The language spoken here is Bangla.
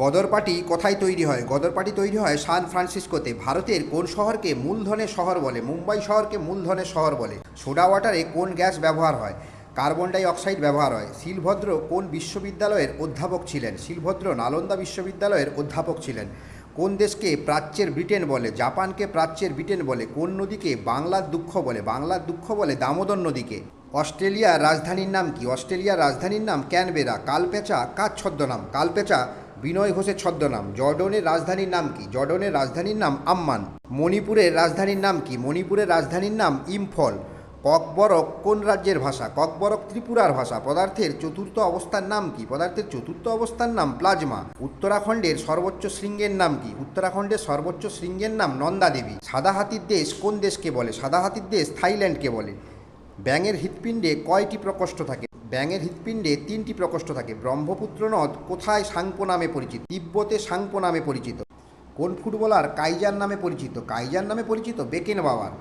গদর পার্টি কোথায় তৈরি হয়? গদর পার্টি তৈরি হয় সান ফ্রান্সিসকোতে। ভারতের কোন শহরকে মূলধনের শহর বলে? মুম্বাই শহরকে মূলধনের শহর বলে। সোডা ওয়াটারে কোন গ্যাস ব্যবহার হয়? কার্বন ডাই অক্সাইড ব্যবহার হয়। শিলভদ্র কোন বিশ্ববিদ্যালয়ের অধ্যাপক ছিলেন? শিলভদ্র নালন্দা বিশ্ববিদ্যালয়ের অধ্যাপক ছিলেন। কোন দেশকে প্রাচ্যের ব্রিটেন বলে? জাপানকে প্রাচ্যের ব্রিটেন বলে? কোন নদীকে বাংলার দুঃখ বলে? বাংলার দুঃখ বলে দামোদর নদীকে। অস্ট্রেলিয়ার রাজধানীর নাম কি? অস্ট্রেলিয়ার রাজধানীর নাম ক্যানবেরা। কালপেচা কার ছদ্মনাম? কালপেচা বিনয় ঘোষের ছদ্মনাম। জর্ডনের রাজধানীর নাম কি? জর্ডনের রাজধানীর নাম আম্মান। মণিপুরের রাজধানীর নাম কি? মণিপুরের রাজধানীর নাম ইম্ফল। ককবরক কোন রাজ্যের ভাষা? ককবরক ত্রিপুরার ভাষা। পদার্থের চতুর্থ অবস্থার নাম কি? পদার্থের চতুর্থ অবস্থার নাম প্লাজমা। উত্তরাখণ্ডের সর্বোচ্চ শৃঙ্গের নাম কি? উত্তরাখণ্ডের সর্বোচ্চ শৃঙ্গের নাম নন্দা দেবী। সাদা হাতির দেশ কোন দেশকে বলে? সাদা হাতির দেশ থাইল্যান্ডকে বলে। ব্যাঙের হৃৎপিণ্ডে কয়টি প্রকোষ্ঠ থাকে? ব্যাঙের হৃৎপিণ্ডে তিনটি প্রকোষ্ঠ থাকে, ব্রহ্মপুত্র নদ কোথায় সাংপো নামে পরিচিত? তিব্বতে সাংপো নামে পরিচিত। কোন ফুটবলার কাইজার নামে পরিচিত? কাইজার নামে পরিচিত বেকেন বাবার